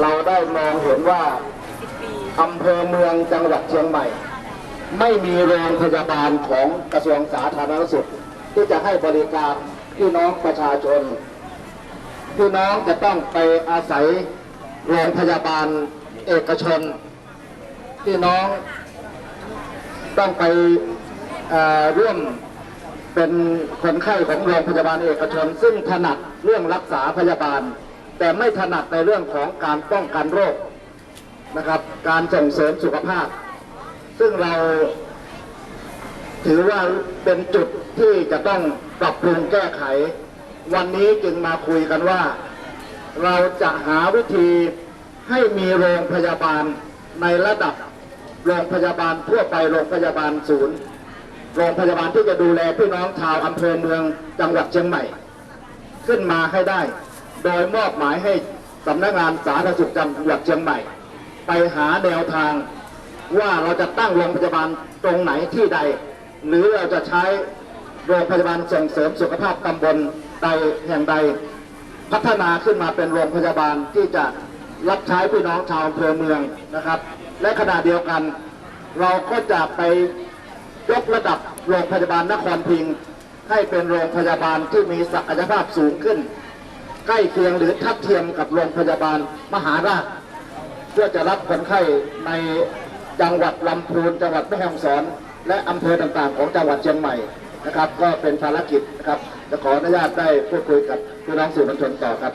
เราได้มองเห็นว่าอำเภอเมืองจังหวัดเชียงใหม่ ไม่มีโรงพยาบาลของกระทรวงสาธารณสุข ที่จะให้บริการพี่น้องประชาชนพี่น้องจะต้องไปอาศัยโรงพยาบาลเอกชนพี่น้องต้องไปเอ่อร่วมเป็นคนไข้ของโรงพยาบาลเอกชน ซึ่งถนัดเรื่องรักษาพยาบาล แต่ไม่ถนัดในเรื่องของการป้องกันโรคนะครับ การส่งเสริมสุขภาพ ซึ่งเราถือว่าเป็นจุดที่จะต้องปรับปรุงแก้ไข วันนี้จึงมาคุยกันว่า เราจะหาวิธีให้มีโรงพยาบาลในระดับโรงพยาบาลทั่วไปโรงพยาบาลศูนย์ โรงพยาบาลที่จะดูแลพี่น้องชาวอำเภอเมืองจังหวัดเชียงใหม่ ขึ้นมาให้ได้ โดยมอบหมายให้สำนักงานสาธารณสุขจังหวัดเชียงใหม่ ไปหาแนวทางว่าเราจะตั้งโรงพยาบาลตรงไหนที่ใด หรือเราจะใช้โรงพยาบาลส่งเสริมสุขภาพตำบลใดแห่งใด พัฒนาขึ้นมาเป็นโรงพยาบาลที่จะรับใช้พี่น้องชาวอำเภอเมืองนะครับ และขณะเดียวกัน เราก็จะไปยกระดับโรงพยาบาลนครพิงค์ให้เป็นโรงพยาบาลที่มีศักยภาพสูงขึ้น ล้เคียงหรือทัดเทียมกับโรงพยาบาลมหาราช เพื่อจะรับคนไข้ในจังหวัดลำพูนจังหวัดแม่ฮ่องสอน และอำเภอต่างๆ ของจังหวัดเชียงใหม่นะครับ ก็เป็นภารกิจนะครับจะขออนุญาตได้พูดคุยกับพี่น้องสื่อมวลชนต่อครับ